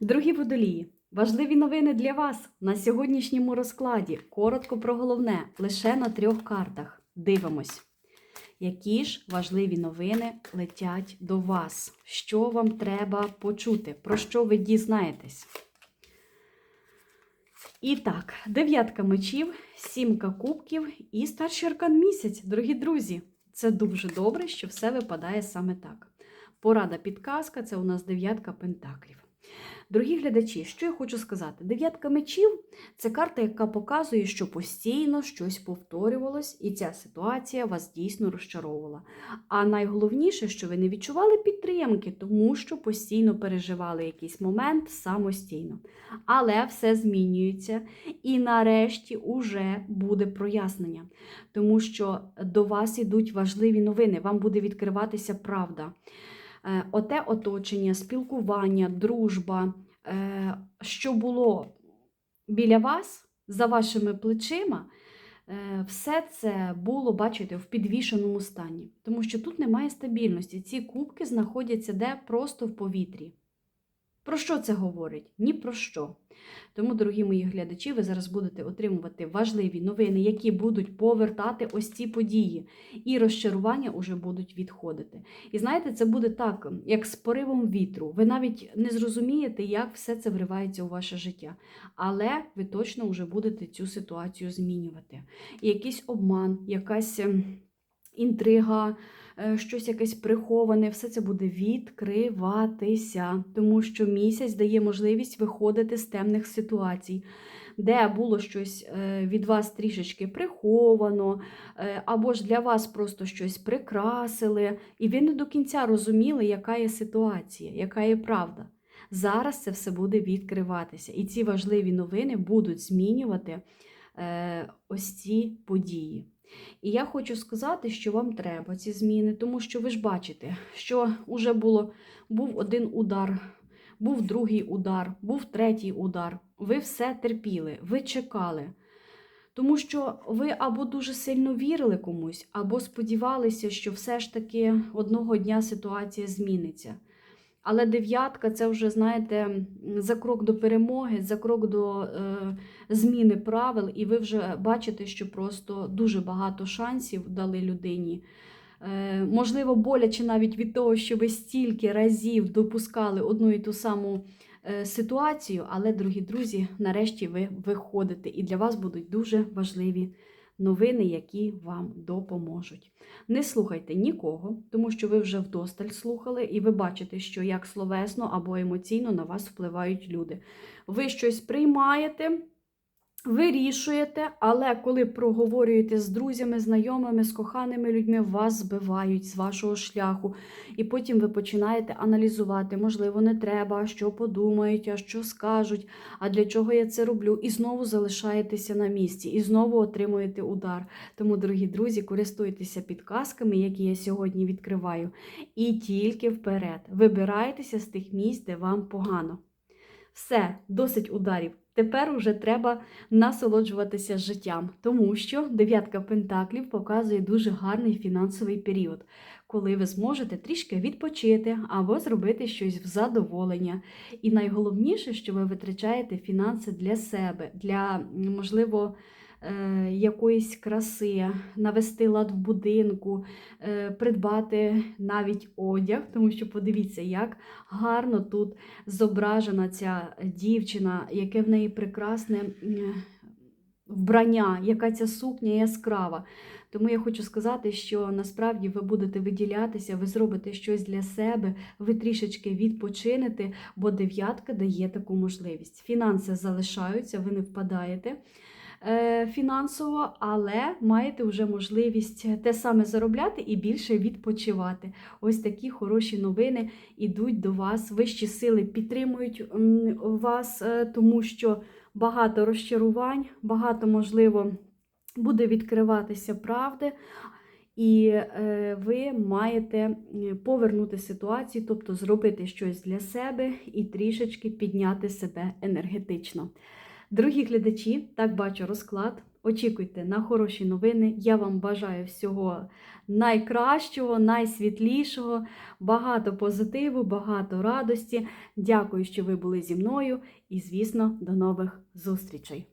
Дорогі водолії, важливі новини для вас на сьогоднішньому розкладі. Коротко про головне, лише на трьох картах. Дивимось. Які ж важливі новини летять до вас? Що вам треба почути? Про що ви дізнаєтесь? І так, дев'ятка мечів, сімка кубків і старший аркан місяць, дорогі друзі. Це дуже добре, що все випадає саме так. Порада підказка це у нас дев'ятка пентаклів. Дорогі глядачі, що я хочу сказати? Дев'ятка мечів це карта, яка показує, що постійно щось повторювалось, і ця ситуація вас дійсно розчаровувала. А найголовніше, що ви не відчували підтримки, тому що постійно переживали якийсь момент самостійно. Але все змінюється, і нарешті уже буде прояснення, тому що до вас ідуть важливі новини, вам буде відкриватися правда. Е, Оте оточення, спілкування, дружба, е, що було біля вас, за вашими плечима, е, все це було, бачите, в підвішеному стані. Тому що тут немає стабільності. Ці кубки знаходяться де просто в повітрі. Про що це говорить? Ні про що. Тому, дорогі мої глядачі, ви зараз будете отримувати важливі новини, які будуть повертати ось ці події, і розчарування вже будуть відходити. І знаєте, це буде так, як з поривом вітру. Ви навіть не зрозумієте, як все це вривається у ваше життя. Але ви точно вже будете цю ситуацію змінювати. І якийсь обман, якась ем, інтрига, е, щось якесь приховане, все це буде відкриватися, тому що місяць дає можливість виходити з темних ситуацій. Де було щось е, від вас трішечки приховано, е, або ж для вас просто щось прикрасили, і ви не до кінця розуміли, яка є ситуація, яка є правда. Зараз це все буде відкриватися, і ці важливі новини будуть змінювати ось ці події. І я хочу сказати, що вам треба ці зміни, тому що ви ж бачите, що вже було, був один удар, був другий удар, був третій удар. Ви все терпіли, ви чекали. Тому що ви або дуже сильно вірили комусь, або сподівалися, що все ж таки одного дня ситуація зміниться. Але дев'ятка це вже, знаєте, за крок до перемоги, за крок до е, зміни правил, і ви вже бачите, що просто дуже багато шансів дали людині. Е, можливо, боляче навіть від того, що ви стільки разів допускали одну і ту саму е, ситуацію, але, дорогі друзі, нарешті ви виходите, і для вас будуть дуже важливі новини, які вам допоможуть. Не слухайте нікого, тому що ви вже вдосталь слухали, і ви бачите, що як словесно або емоційно на вас впливають люди. Ви щось приймаєте, вирішуєте, але коли проговорюєте з друзями, знайомими, з коханими людьми, вас збивають з вашого шляху. І потім ви починаєте аналізувати, можливо, не треба, що подумають, а що скажуть, а для чого я це роблю. І знову залишаєтеся на місці, і знову отримуєте удар. Тому, дорогі друзі, користуйтеся підказками, які я сьогодні відкриваю, і тільки вперед. Вибирайтеся з тих місць, де вам погано. Все, досить ударів. Тепер уже треба насолоджуватися життям, тому що дев'ятка пентаклів показує дуже гарний фінансовий період, коли ви зможете трішки відпочити або зробити щось в задоволення. І найголовніше, що ви витрачаєте фінанси для себе, для можливо. Е, Якоїсь краси, навести лад в будинку, е, придбати навіть одяг, тому що подивіться, як гарно тут зображена ця дівчина, яке в неї прекрасне вбрання, яка ця сукня яскрава. Тому я хочу сказати, що насправді ви будете виділятися, ви зробите щось для себе, ви трішечки відпочинете, бо дев'ятка дає таку можливість. Фінанси залишаються, ви не впадаєте. Е, Фінансово, але маєте вже можливість те саме заробляти і більше відпочивати. Ось такі хороші новини йдуть до вас. Вищі сили підтримують вас, е, тому що багато розчарувань, багато можливо буде відкриватися правди. І е, ви маєте повернути ситуацію, тобто зробити щось для себе і трішечки підняти себе енергетично. Дорогі глядачі, так бачу розклад. очікуйте на хороші новини. Я вам бажаю всього найкращого, найсвітлішого, багато позитиву, багато радості. Дякую, що ви були зі мною, і, звісно, до нових зустрічей!